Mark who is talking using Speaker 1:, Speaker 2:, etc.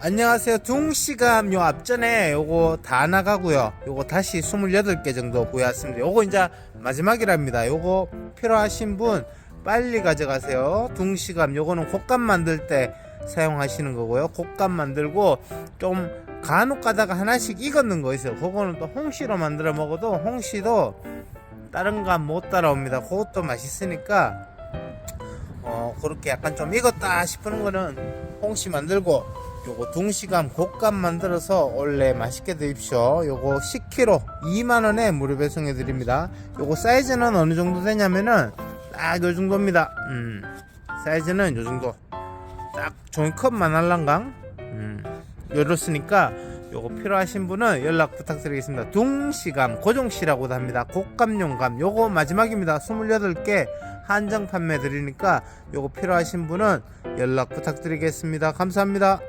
Speaker 1: 안녕하세요. 둥시감 요 앞전에 요거 다 나가고요. 요거 다시 28개 정도 구해왔습니다. 요거 이제 마지막이랍니다. 요거 필요하신 분 빨리 가져가세요. 둥시감 요거는 곶감 만들 때 사용하시는 거고요. 곶감 만들고 좀 간혹 가다가 하나씩 익었는 거 있어요. 그거는 또 홍시로 만들어 먹어도 홍시도 다른 감 못 따라옵니다. 그것도 맛있으니까 어 그렇게 약간 좀 익었다 싶은 거는 홍시 만들고 요거 둥시감 곶감 만들어서 원래 맛있게 드십시오. 요거 10kg 2만원에 무료 배송해 드립니다. 요거 사이즈는 어느 정도 되냐면은 딱 요 정도입니다. 음 사이즈는 요 정도. 딱 종이컵만 할랑강. 음 요렇으니까 요거 필요하신 분은 연락 부탁드리겠습니다. 둥시감 고종씨라고도 합니다. 곶감용감 요거 마지막입니다. 28개 한정 판매 드리니까 요거 필요하신 분은 연락 부탁드리겠습니다. 감사합니다